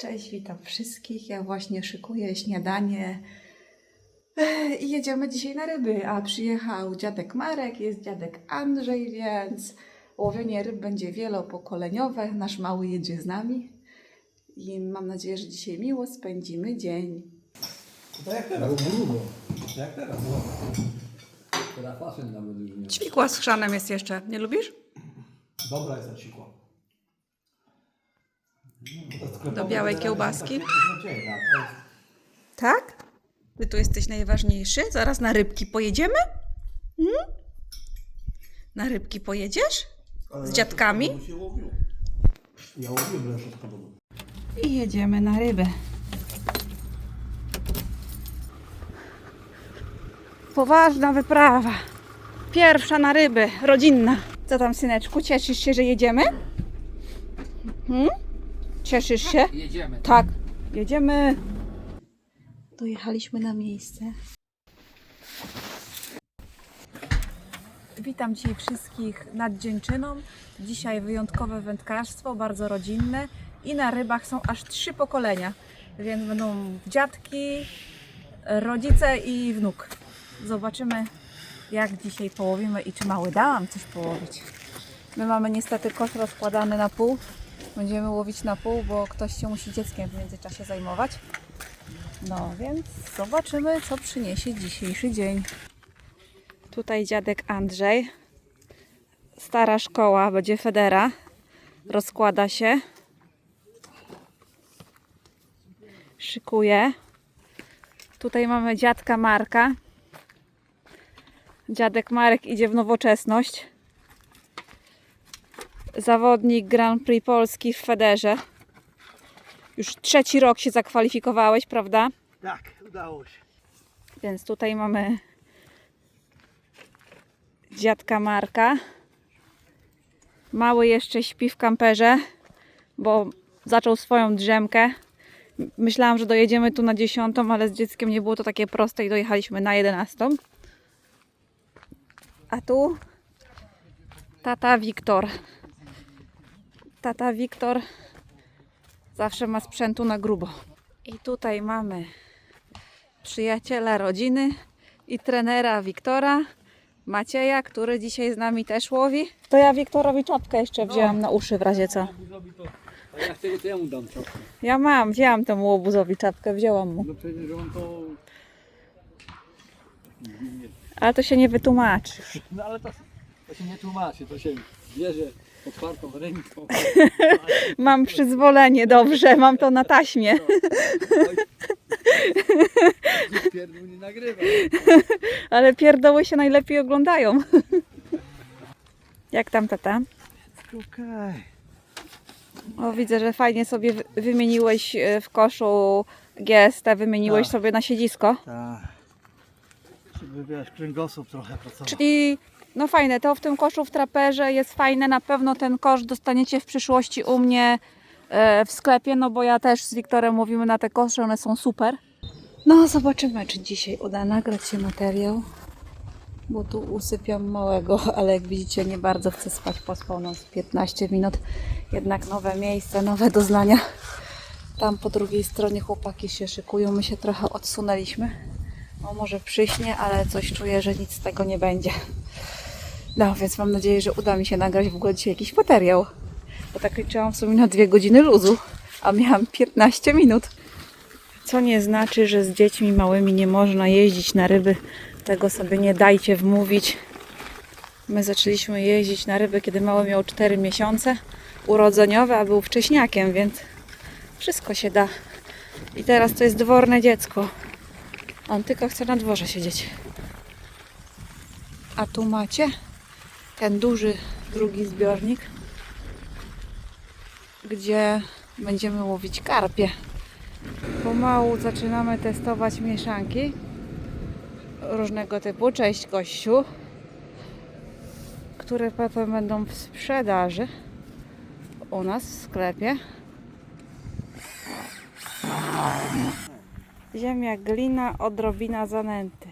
Cześć, witam wszystkich. Ja właśnie szykuję śniadanie i jedziemy dzisiaj na ryby. A przyjechał dziadek Marek, jest dziadek Andrzej, więc łowienie ryb będzie wielopokoleniowe. Nasz mały jedzie z nami i mam nadzieję, że dzisiaj miło spędzimy dzień. To jak teraz? Grubo. To jak teraz? No. Teraz fasen nawet już nie. Ćwikła z chrzanem jest jeszcze. Nie lubisz? Dobra jest odsikła. Do białej kiełbaski? Tak? Ty tu jesteś najważniejszy? Zaraz na rybki pojedziemy? Hmm? Na rybki pojedziesz? Z dziadkami? Ja łowiłem. I jedziemy na rybę. Poważna wyprawa. Pierwsza na ryby, rodzinna. Co tam, syneczku? Cieszysz się, że jedziemy? Hmm? Cieszysz się? Jedziemy. Tak, jedziemy. Dojechaliśmy na miejsce. Witam dzisiaj wszystkich nad Dzięczyną. Dzisiaj wyjątkowe wędkarstwo, bardzo rodzinne i na rybach są aż trzy pokolenia, więc będą dziadki, rodzice i wnuk. Zobaczymy jak dzisiaj połowimy i czy mały da nam coś połowić. My mamy niestety kosz rozkładany na pół. Będziemy łowić na pół, bo ktoś się musi dzieckiem w międzyczasie zajmować. No więc zobaczymy, co przyniesie dzisiejszy dzień. Tutaj dziadek Andrzej. Stara szkoła, będzie Federa. Rozkłada się. Szykuje. Tutaj mamy dziadka Marka. Dziadek Marek idzie w nowoczesność. Zawodnik Grand Prix Polski w Federze. Już trzeci rok się zakwalifikowałeś, prawda? Tak, udało się. Więc tutaj mamy dziadka Marka. Mały jeszcze śpi w kamperze, bo zaczął swoją drzemkę. Myślałam, że dojedziemy tu na 10, ale z dzieckiem nie było to takie proste i dojechaliśmy na 11. A tu tata Wiktor. Tata Wiktor zawsze ma sprzętu na grubo. I tutaj mamy przyjaciela rodziny i trenera Wiktora, Macieja, który dzisiaj z nami też łowi. To ja Wiktorowi czapkę jeszcze wzięłam na uszy w razie co. To. Ja temu dam trochę. Ja mam, wzięłam temu łobuzowi czapkę, wzięłam mu. No przecież on to. Ale to się nie wytłumaczy. No ale to, to się nie tłumaczy, to się bierze otwartą ręką. Mam przyzwolenie, dobrze, mam to na taśmie. Nikt pierdół nie nagrywa. Ale pierdoły się najlepiej oglądają. Jak tam tata? Okej. O, widzę, że fajnie sobie wy- wymieniłeś e, w koszu GST, wymieniłeś Tak. sobie na siedzisko. Tak. Żeby wiesz, kręgosłup trochę pracował. Czyli no fajne, to w tym koszu w traperze jest fajne. Na pewno ten kosz dostaniecie w przyszłości u mnie e, w sklepie, no bo ja też z Wiktorem mówimy na te kosze, one są super. No zobaczymy, czy dzisiaj uda nagrać się materiał, bo tu usypiam małego, ale jak widzicie nie bardzo chcę spać, pospał nas 15 minut. Jednak nowe miejsce, nowe doznania. Tam po drugiej stronie chłopaki się szykują, my się trochę odsunęliśmy. O, może przyśnie, ale coś czuję, że nic z tego nie będzie. No, więc mam nadzieję, że uda mi się nagrać w ogóle dzisiaj jakiś materiał. Bo tak liczyłam w sumie na dwie godziny luzu, a miałam 15 minut. Co nie znaczy, że z dziećmi małymi nie można jeździć na ryby. Tego sobie nie dajcie wmówić. My zaczęliśmy jeździć na ryby, kiedy mały miał 4 miesiące. Urodzeniowe, a był wcześniakiem, więc wszystko się da. I teraz to jest dworne dziecko. On tylko chce na dworze siedzieć. A tu macie ten duży drugi zbiornik, gdzie będziemy łowić karpie. Pomału zaczynamy testować mieszanki różnego typu. Cześć gościu, które potem będą w sprzedaży u nas w sklepie. Ziemia, glina, odrobina zanęty.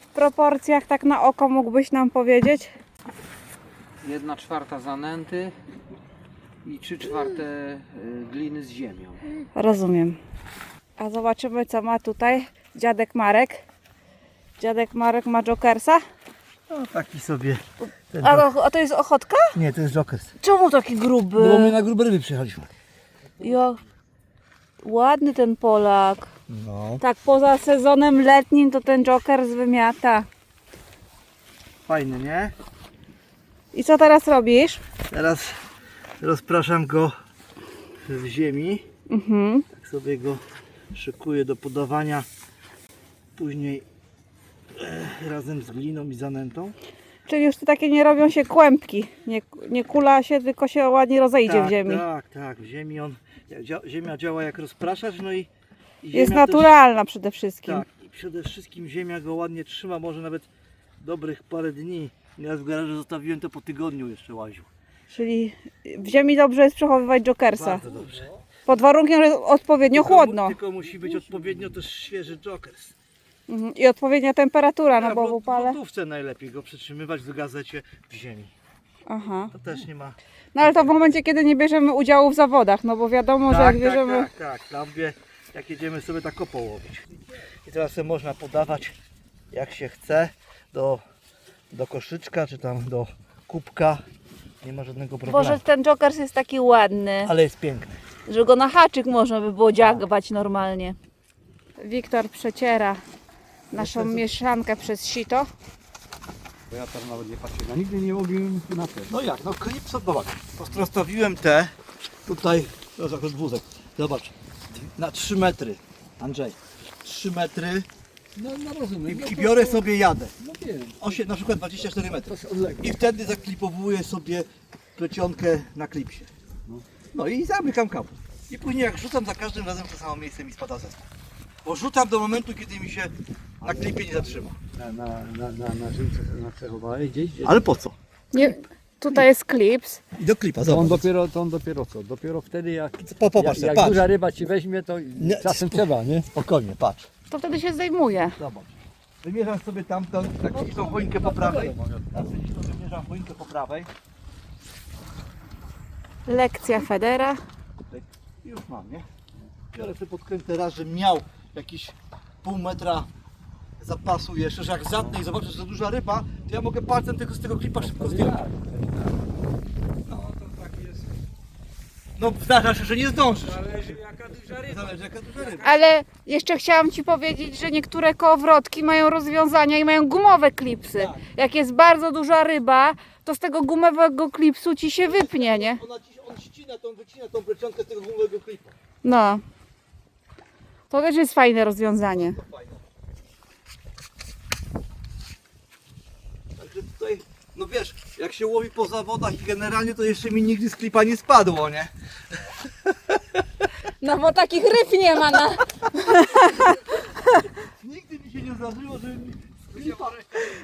W proporcjach tak na oko mógłbyś nam powiedzieć? Jedna czwarta zanęty, i 3 czwarte y, gliny z ziemią. Rozumiem. A zobaczymy, co ma tutaj dziadek Marek. Dziadek Marek ma Jokersa. No taki sobie. Ten A, to- a to jest ochotka? Nie, to jest Jokers. Czemu taki gruby? Bo my na grube ryby przyjechaliśmy. Jo, ładny ten Polak. No. Tak, poza sezonem letnim to ten Joker wymiata. Fajny, nie? I co teraz robisz? Teraz rozpraszam go w ziemi. Mhm. Tak sobie go szykuję do podawania. Później e, razem z gliną i zanętą. Czyli już tu takie nie robią się kłębki. Nie, nie kula się, tylko się ładnie rozejdzie tak, w ziemi. Tak, tak, w ziemi on, ziemia działa jak rozpraszacz, no i, i Jest też- naturalna przede wszystkim. Tak, i przede wszystkim ziemia go ładnie trzyma, może nawet dobrych parę dni. Ja w garażu zostawiłem to po tygodniu jeszcze łaził. Czyli w ziemi dobrze jest przechowywać Jokersa. Bardzo dobrze. Pod warunkiem, że jest odpowiednio Tylko chłodno. Tylko musi być odpowiednio też świeży jokers. Mhm. I odpowiednia temperatura, no A bo w upale. w najlepiej go przytrzymywać w gazecie w ziemi. Aha. To też nie ma... No ale to w momencie, kiedy nie bierzemy udziału w zawodach, no bo wiadomo, że jak bierzemy... tak, tak, tak. Tam gdzie, jak jedziemy sobie tak połowić. I teraz sobie można podawać jak się chce do, do koszyczka, czy tam do kubka. Nie ma żadnego problemu. Boże, ten Jokers jest taki ładny, Ale jest piękny. że go na haczyk można by było dziagwać normalnie. Wiktor przeciera naszą mieszankę przez sito. Bo ja tam nawet nie patrzę, ja nigdy nie łowiłem na te. No jak, no klip zobacz. Rozstawiłem te tutaj, to jest wózek. Zobacz, na 3 metry. Andrzej, 3 metry No, no rozumiem. i, i biorę sobie jadę. No wiem, Osiem, na przykład 24 metry. I wtedy zaklipowuję sobie plecionkę na klipsie. No i zamykam kabel. I później jak rzucam za każdym razem w to samo miejsce mi spada zestaw. Bo rzucam do momentu, kiedy mi się na klipie nie zatrzyma. Na, na, na, na, na żyłce na cechowałeś gdzieś? gdzieś? Ale po co? Nie, tutaj jest klips. I do klipa, To on zobacz. dopiero, to on dopiero co? Dopiero wtedy jak, Po, popatrz, jak, jak patrz. duża ryba ci weźmie, to Nie, czasem trzeba, nie? Spokojnie, patrz. To wtedy się zdejmuje. Zobacz. Wymierzam sobie tamtą, tak, tą choinkę po prawej. Tam sobie to wymierzam choinkę po prawej. Lekcja Federa. I już mam, nie? Biorę sobie podkrętę raz, żebym miał jakiś pół metra zapasu jeszcze, że jak zatnę i zobaczę, że za duża ryba, to ja mogę palcem tego z tego klipa szybko zdjąć. No to tak jest. No zdarza się, że nie zdążysz. Zależy jaka duża ryba. Zależy jaka duża ryba. Ale jeszcze chciałam Ci powiedzieć, że niektóre kołowrotki mają rozwiązania i mają gumowe klipsy. Jak jest bardzo duża ryba, to z tego gumowego klipsu Ci się wypnie, nie? Ona ci, on ścina tą, wycina tą plecionkę z tego gumowego klipa. No. To też jest fajne rozwiązanie. Także tutaj, no wiesz, jak się łowi po zawodach i generalnie to jeszcze mi nigdy z klipa nie spadło, nie? No bo takich ryb nie ma na... Nigdy mi się nie zdarzyło, że.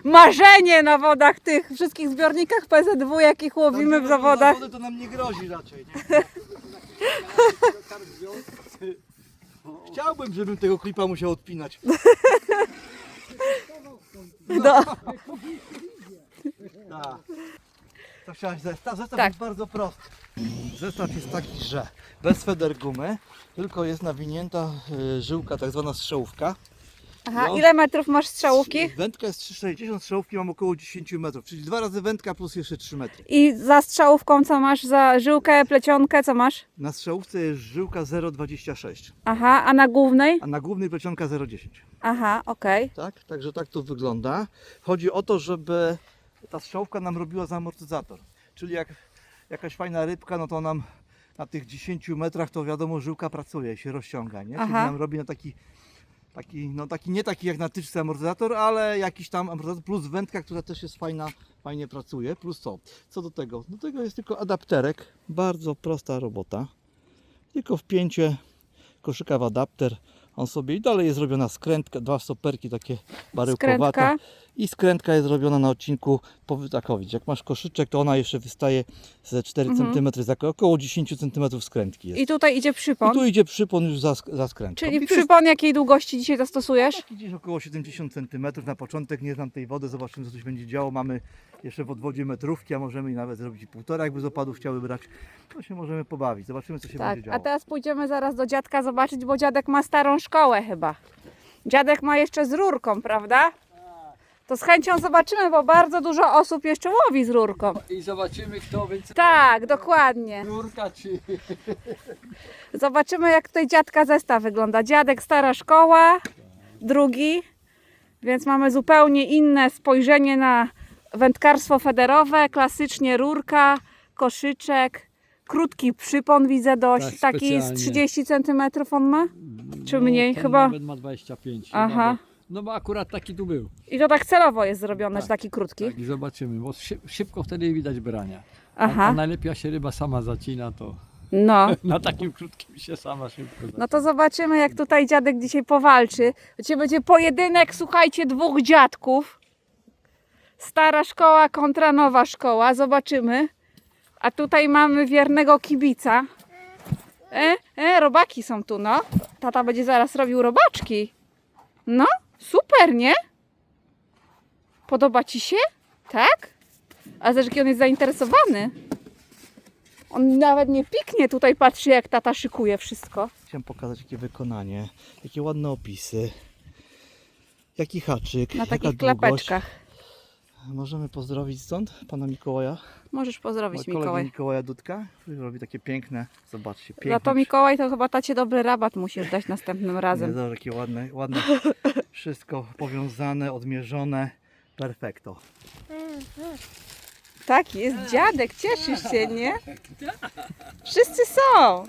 Marzenie na wodach tych wszystkich zbiornikach PZW, jakich łowimy w zawodach. Zawody to nam nie grozi raczej, nie? Chciałbym, żebym tego klipa musiał odpinać. No. Tak. To chciałeś zestaw? Zestaw Tak. jest bardzo prosty. Zestaw jest taki, że bez feder gumy, tylko jest nawinięta y, żyłka, tak zwana strzałówka. Aha, No. ile metrów masz strzałówki? Wędka jest 3,60, strzałówki mam około 10 metrów, czyli dwa razy wędka plus jeszcze 3 metry. I za strzałówką co masz? Za żyłkę, plecionkę co masz? Na strzałówce jest żyłka 0,26, Aha, a na głównej? a na głównej plecionka 0,10. Aha, okej. Tak? Także tak to wygląda. Chodzi o to, żeby ta strzałówka nam robiła zamortyzator. Czyli jak jakaś fajna rybka, no to nam na tych 10 metrach to wiadomo żyłka pracuje, się rozciąga, nie? Czyli Aha. nam robi na taki, taki, no taki nie taki jak na tyczce amortyzator, ale jakiś tam amortyzator plus wędka, która też jest fajna, fajnie pracuje. Plus co? Co do tego? Do tego jest tylko adapterek. Bardzo prosta robota. Tylko wpięcie koszyka w adapter. On sobie i dalej jest zrobiona skrętka, dwa stoperki takie baryłkowate. Skrętka. I skrętka jest zrobiona na odcinku po wytakowić. Jak masz koszyczek, to ona jeszcze wystaje ze 4 Mhm. cm, za około 10 cm skrętki jest. I tutaj idzie I przypon. tu idzie przypon już za, za skrętką. Czyli I to jest przypon jakiej długości dzisiaj zastosujesz? taki gdzieś około 70 cm na początek. Nie znam tej wody, zobaczymy co się będzie działo. Mamy jeszcze w odwodzie metrówki, a możemy nawet zrobić i półtora, jakby z opadów chciały brać. To się możemy pobawić. Zobaczymy co się Tak, będzie działo. a teraz pójdziemy zaraz do dziadka zobaczyć, bo dziadek ma starą szkołę chyba. Dziadek ma jeszcze z rurką, prawda? To z chęcią zobaczymy, bo bardzo dużo osób jeszcze łowi z rurką. I zobaczymy kto więcej Tak, dokładnie. rurka czy... Zobaczymy, jak tutaj dziadka zestaw wygląda. Dziadek stara szkoła, drugi, więc mamy zupełnie inne spojrzenie na wędkarstwo federowe. Klasycznie rurka, koszyczek, krótki przypon widzę dość. Tak, Taki z specjalnie. 30 cm on ma? Czy mniej? ten Chyba- Nawet ma 25. Aha. Aha. No bo akurat taki tu był. I to tak celowo jest zrobione, Tak, że taki krótki. Tak, i zobaczymy, bo szyb, szybko wtedy widać brania. A, a Aha, najlepiej jak się ryba sama zacina, to no. na takim krótkim się sama szybko zacina. No to zobaczymy, jak tutaj dziadek dzisiaj powalczy. Dzisiaj będzie pojedynek, słuchajcie, dwóch dziadków. Stara szkoła kontra nowa szkoła. Zobaczymy. A tutaj mamy wiernego kibica. E, e, robaki są tu, no. Tata będzie zaraz robił robaczki. No, super, nie? Podoba ci się? Tak? A zobacz, jaki on jest zainteresowany. On nawet nie piknie, tutaj patrzy, jak tata szykuje wszystko. Chciałem pokazać jakie wykonanie, jakie ładne opisy. Jaki haczyk, Na jaka takich długość. klapeczkach. Możemy pozdrowić stąd pana Mikołaja. Możesz pozdrowić kolegę Mikołaj. Mikołaja Dudka, który robi takie piękne, zobaczcie, piękne. Za to Mikołaj to chyba tacie dobry rabat musisz dać następnym razem. zobacz, jakie ładne, ładne, wszystko powiązane, odmierzone, perfekto. Tak, jest dziadek, cieszysz się, nie? Wszyscy są.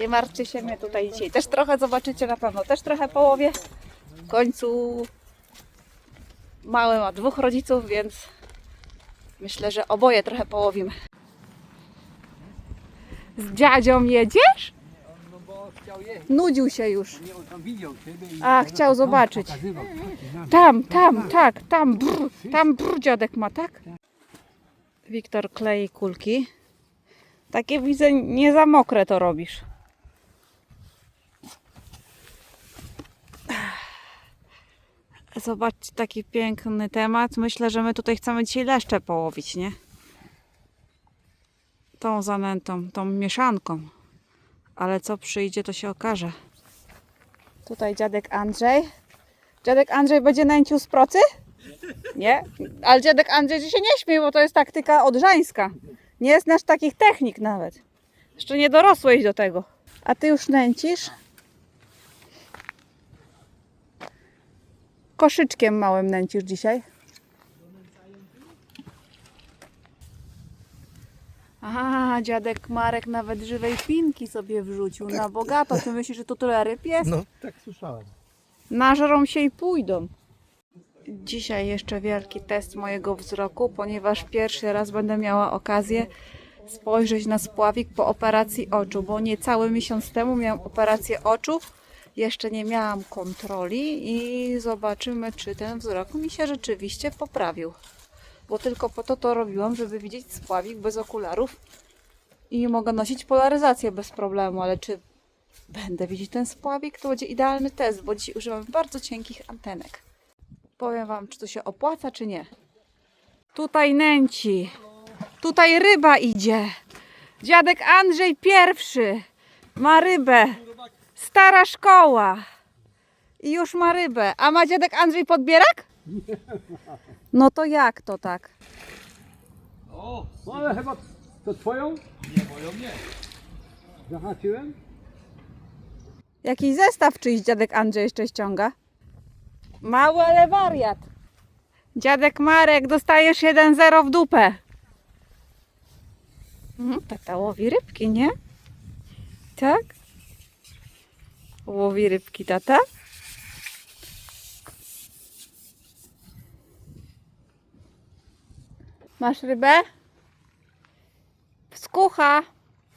Nie martwcie się mnie tutaj dzisiaj. Też trochę zobaczycie na pewno. Też trochę połowie. W końcu mały ma dwóch rodziców, więc myślę, że oboje trochę połowimy. Z dziadzią jedziesz? No bo chciał jeść, Nudził się już. A, chciał zobaczyć. Tam, tam, tak, tam, brr, tam brr dziadek ma, tak? Wiktor klei kulki. Takie widzę, nie za mokre to robisz. Zobaczcie, taki piękny temat. Myślę, że my tutaj chcemy dzisiaj leszcze połowić, nie? Tą zanętą, tą mieszanką. Ale co przyjdzie, to się okaże. Tutaj dziadek Andrzej. Dziadek Andrzej będzie nęcił z procy? Nie? Ale dziadek Andrzej się nie śmiej, bo to jest taktyka odrzańska. Nie znasz takich technik nawet. Jeszcze nie dorosłeś do tego. A ty już nęcisz? Koszyczkiem małym nęcisz dzisiaj? A, dziadek Marek nawet żywej pinki sobie wrzucił na bogato. Ty myślisz, że tu tyle ryb jest? No, tak słyszałem. Nażrą się i pójdą. Dzisiaj jeszcze wielki test mojego wzroku, ponieważ pierwszy raz będę miała okazję spojrzeć na spławik po operacji oczu, bo niecały miesiąc temu miałam operację oczu. Jeszcze nie miałam kontroli i zobaczymy, czy ten wzrok mi się rzeczywiście poprawił. Bo tylko po to to robiłam, żeby widzieć spławik bez okularów i mogę nosić polaryzację bez problemu, ale czy będę widzieć ten spławik, to będzie idealny test, bo dzisiaj używam bardzo cienkich antenek. Powiem Wam, czy to się opłaca, czy nie. Tutaj nęci. Tutaj ryba idzie. Dziadek Andrzej pierwszy ma rybę. Stara szkoła. I już ma rybę. A ma dziadek Andrzej podbierak? No to jak to tak? O, no ale chyba to twoją? Nie, moją nie. Zahaczyłem? Jakiś zestaw czyjś dziadek Andrzej jeszcze ściąga? Mały, ale wariat. Dziadek Marek, dostajesz 1-0 w dupę. Mhm, tata łowi rybki, nie? Tak? Łowi rybki tata? Masz rybę? Skucha.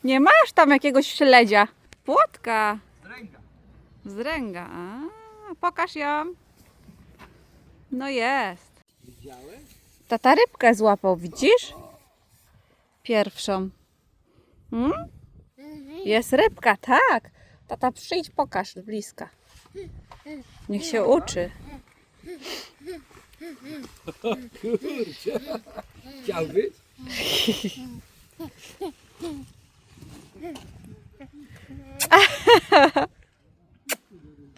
Nie masz tam jakiegoś śledzia. Płotka. Ręka. Zdręga. A, pokaż ją. No jest. Widziałeś? Tata rybkę złapał, widzisz? Pierwszą. Hmm? Jest rybka, tak. Tata przyjdź, pokaż z bliska. Niech się uczy. Kurczę. Chciałbyś?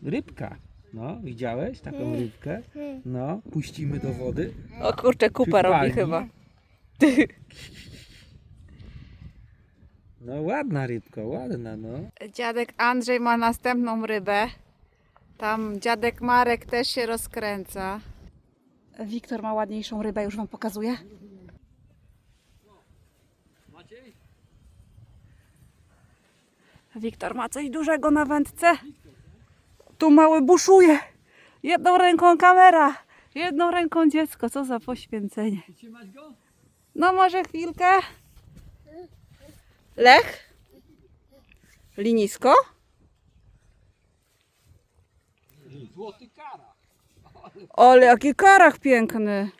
Rybka. No, widziałeś taką rybkę? No, puścimy do wody. O kurczę, kupa robi chyba. No ładna rybka, ładna no. Dziadek Andrzej ma następną rybę. Tam dziadek Marek też się rozkręca. Wiktor ma ładniejszą rybę, już wam pokazuję. Wiktor ma coś dużego na wędce. Tu mały buszuje. Jedną ręką kamera, jedną ręką dziecko. Co za poświęcenie. Trzymać go? No może chwilkę. Lech? Linisko? Złoty kara. Ale jaki karach piękny.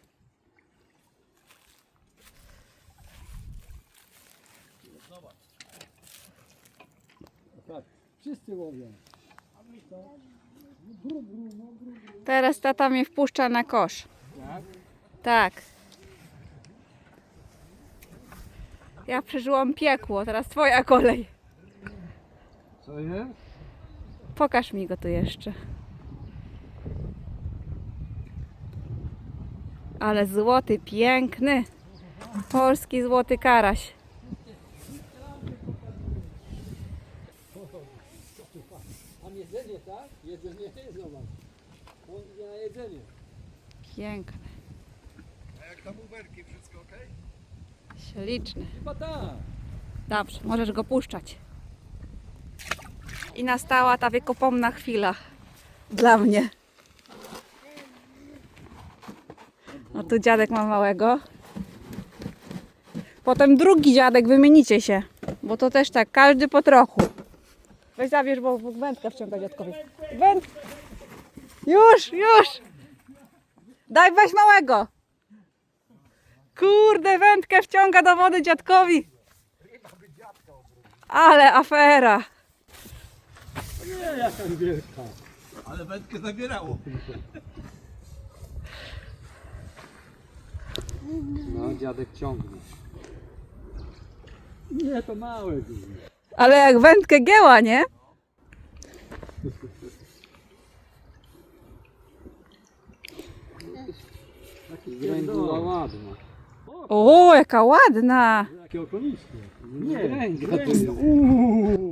Tak, wszyscy łowią. Teraz tata mnie wpuszcza na kosz. Tak? Tak. Ja przeżyłam piekło, teraz twoja kolej. Co jest? Pokaż mi go tu jeszcze. Ale złoty, piękny. Polski złoty karaś. Mam jedzenie, tak? Jedzenie, zobacz. On idzie na jedzenie. Piękny, A jak tam uberki, wszystko ok? Śliczny. Chyba tak. Dobrze, możesz go puszczać. I nastała ta wiekopomna chwila dla mnie. No tu dziadek ma małego. Potem drugi dziadek, wymienicie się. Bo to też tak, każdy po trochu. Weź zabierz, bo wędkę wciąga dziadkowi. Węd... Już, już! Daj, weź małego! Kurde, wędkę wciąga do wody dziadkowi. Ale afera. Nie, jaka wielka. Ale wędkę zabierało. No, dziadek ciągnie. Nie, to małe. Ale jak wędkę gięła, nie? Gręgula ładna. O, jaka ładna. Jakie okoniskie. Nie, gręga to jest.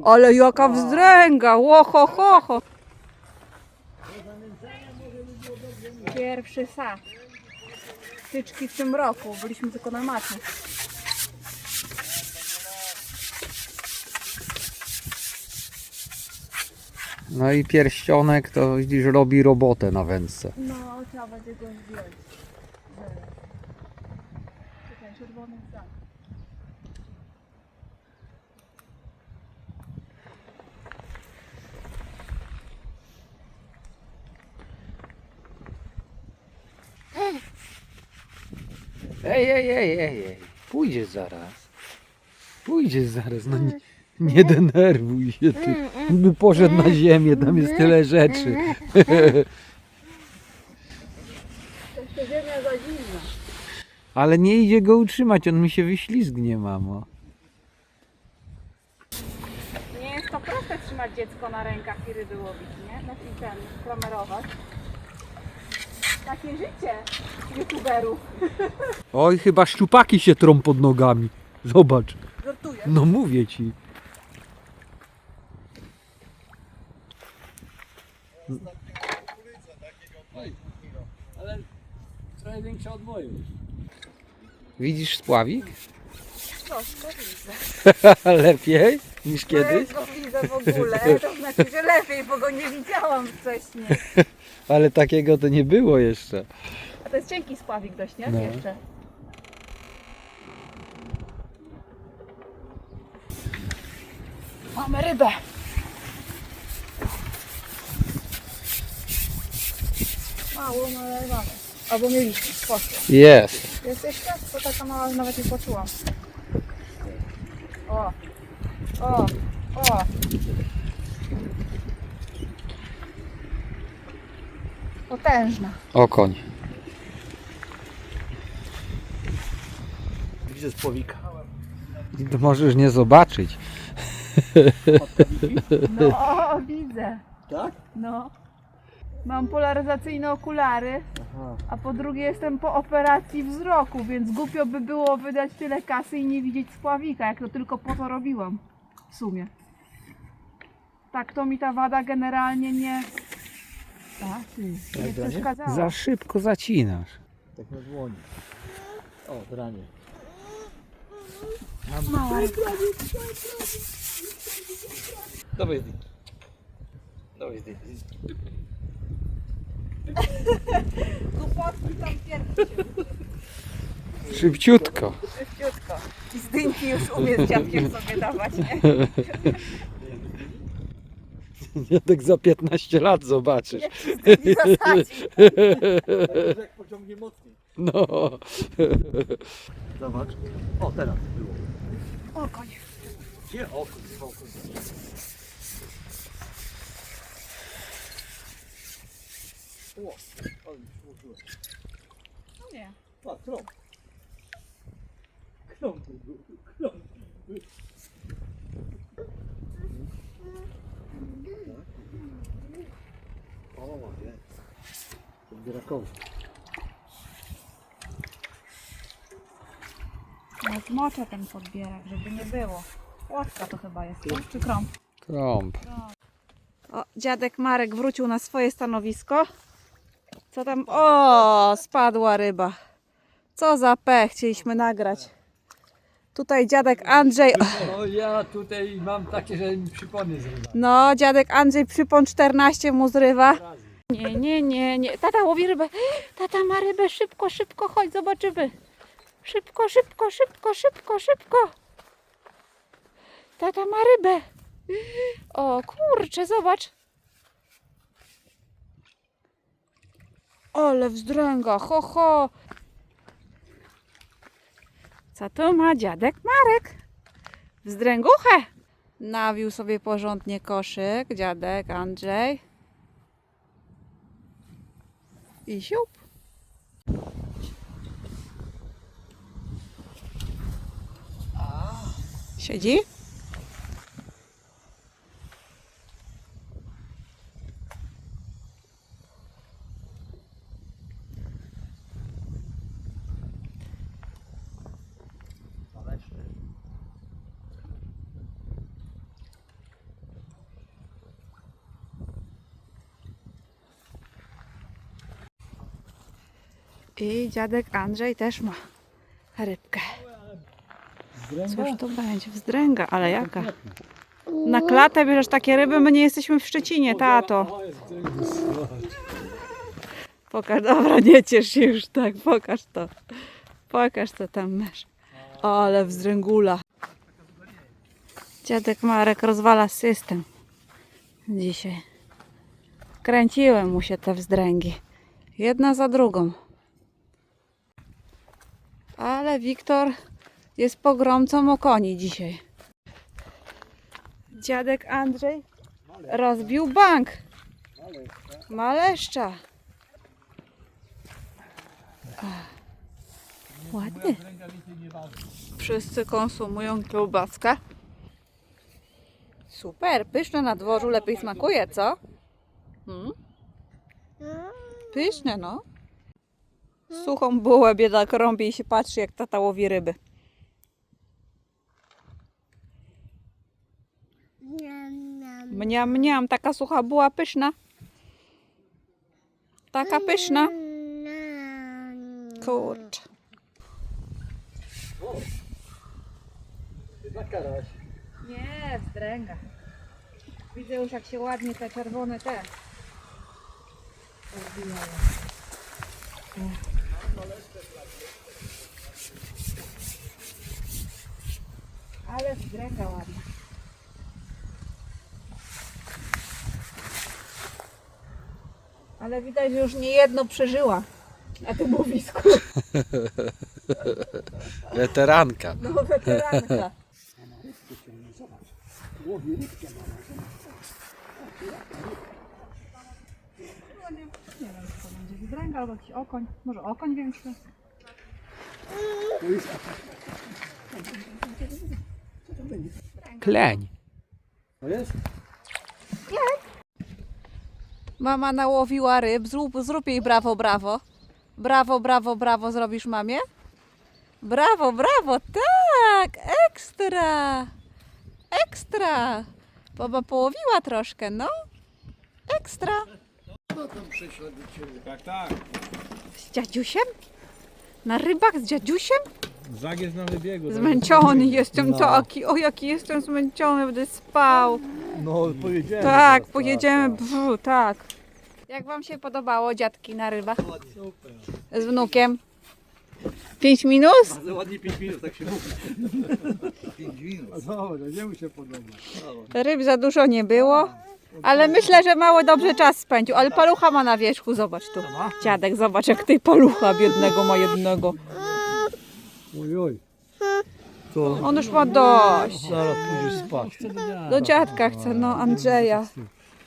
Ale jaka wzdręga. Ło, ho, ho, ho. Pierwszy sad. Tyczki w tym roku. Byliśmy tylko na macie. No i pierścionek to widzisz robi robotę na wędce. No, trzeba będzie go zdjąć. Czekaj, czerwony sad. Ej, ej, ej, ej, ej. Pójdziesz zaraz. Pójdziesz zaraz, no nie, nie denerwuj się ty. By poszedł na ziemię, tam jest tyle rzeczy. Jeszcze ziemia za zimna. Ale nie idzie go utrzymać, on mi się wyślizgnie, mamo. Nie jest to proste trzymać dziecko na rękach i ryby łowić, nie? Znaczy ten, klamerować. Takie życie youtuberów. Oj, chyba szczupaki się trą pod nogami. Zobacz. Żartuję. No mówię ci. Ale trochę większa od mojej. Widzisz spławik? Troszkę widzę. Lepiej niż kiedyś? go widzę w ogóle. To znaczy, że lepiej, bo go nie widziałam wcześniej. Ale takiego to nie było jeszcze. A to jest cienki spławik dość, nie? No. Jeszcze. Mamy rybę. Mało, ale mamy. Albo mieliśmy, poszło. Jest. Jesteście? To taka mała, że nawet nie poczułam. O, o, o. Potężna. Okoń. Widzę z powika. To możesz nie zobaczyć. No, widzę. Tak? No. Mam polaryzacyjne okulary, Aha. A po drugie jestem po operacji wzroku, więc głupio by było wydać tyle kasy i nie widzieć spławika, jak to tylko po to robiłam. W sumie. Tak, to mi ta wada generalnie nie... Tak, ty, nie mnie? przeszkadzała. Za szybko zacinasz. Tak na dłoni. O, dranie. Mała. Dawaj zdjęcie. Dawaj zdjęcie. Głupotki tam pierwsze. Szybciutko. Szybciutko. I zdjęki już umie z dziadkiem sobie dawać, nie? Ja tak za 15 lat zobaczysz. I zasadzi. Jak pociągnie mocniej. No. Zobacz. O, teraz było. O, koń. Gdzie oko? Gdzie oko? O, ale mi przyłożyłem. No nie. A, krąg. Krąg był, krąg. O, jest. To Wyrakowy. No zmoczę ten podbierak, żeby nie było. Łaska to chyba jest, tak? czy krąg? Krąb. O, dziadek Marek wrócił na swoje stanowisko. Co tam? O, spadła ryba. Co za pech, chcieliśmy nagrać. Tutaj dziadek Andrzej. No ja tutaj mam takie, że mi przypony zrywa. No, dziadek Andrzej przypon 14 mu zrywa. Nie, nie, nie, nie. Tata łowi rybę. Tata ma rybę. Szybko, szybko, chodź, zobaczymy. Szybko, szybko, szybko, szybko, szybko. Tata ma rybę. O, kurczę, zobacz. Ole wzdręga, ho, ho. Co tu ma dziadek Marek? Wzdręguchę. Nawił sobie porządnie koszyk, dziadek Andrzej. I siup. Siedzi? I dziadek Andrzej też ma rybkę. Cóż to będzie? Wzdręga, ale jaka? Na klatę bierzesz takie ryby? My nie jesteśmy w Szczecinie, tato. Pokaż, dobra, nie ciesz się już tak, pokaż to. Pokaż co tam masz. O, ale wzdręgula. Dziadek Marek rozwala system dzisiaj. Kręciły mu się te wzdręgi. Jedna za drugą. Ale Wiktor jest pogromcą o koni dzisiaj. Dziadek Andrzej rozbił bank. Maleszcza. Ładnie. Wszyscy konsumują kiełbaskę. Super, pyszne na dworzu, lepiej smakuje, co? Hmm? Pyszne, no. Suchą bułę biedak rąbie i się patrzy, jak tata łowi ryby. Mniam, mniam, taka sucha buła pyszna. Taka pyszna. Kurczę. Na karaś. Nie, wzdręga. Widzę już, jak się ładnie te czerwone te. Ale wzdręga ładna. Ale widać, że już nie jedno przeżyła. Na tym łowisku. Weteranka. No, weteranka nie wiem, co to będzie. Wydręga albo jakiś okoń. Może okoń większy. Kleń. To jest? Mama nałowiła ryb. Zrób, zrób jej brawo, brawo. Brawo, brawo, brawo zrobisz mamie? Brawo, brawo, tak! Ekstra! Ekstra! Baba połowiła troszkę, no. Ekstra! Tak, tak. Z dziadziusiem? Na rybach z dziadziusiem? Zag jest na wybiegu. Zmęczony jestem No. taki. O, jaki jestem zmęczony, będę spał. No, pojedziemy. Tak, zaraz, pojedziemy. tak, Brzu, tak. Jak wam się podobało, dziadki na rybach? tak. Super. Z wnukiem? 5 minus? Ale ładnie 5 minut, tak się mówi. 5 minut. Dobra, nie mu się podoba. Ryb za dużo nie było, ale myślę, że mało dobrze czas spędził. Ale palucha ma na wierzchu, zobacz tu. Dziadek, zobacz jak tej palucha biednego ma jednego. Oj, oj. To On już ma dość. zaraz pójdziesz spać. Do dziadka chce, no Andrzeja.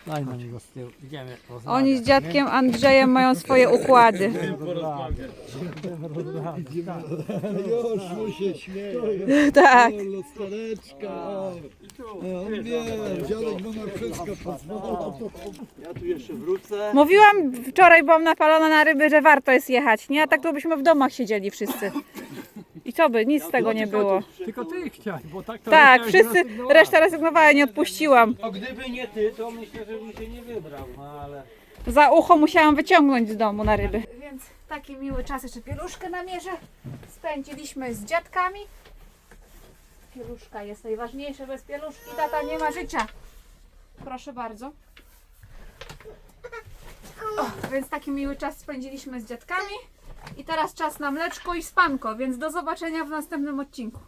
Daj na niego z tyłu. Idziemy Oni z dziadkiem Andrzejem mają swoje układy. Już mu się śmieje. Tak. Lustereczka. On wie, dziadek mu na wszystko pozwala. Ja tu jeszcze wrócę. Mówiłam wczoraj, byłam napalona na ryby, że warto jest jechać, nie? A tak to byśmy w domach siedzieli wszyscy. Co by, nic z tego nie było. Tylko ty chciałeś, bo tak to Tak, leciałeś wszyscy, rezygnowała. reszta rezygnowała, ja nie odpuściłam. No gdyby nie ty, to myślę, że bym się nie wybrał, no ale... Za ucho musiałam wyciągnąć z domu na ryby. Więc taki miły czas, jeszcze pieluszkę na mierze spędziliśmy z dziadkami. Pieluszka jest najważniejsza, bez pieluszki tata nie ma życia. Proszę bardzo. O, więc taki miły czas spędziliśmy z dziadkami. I teraz czas na mleczko i spanko, więc do zobaczenia w następnym odcinku.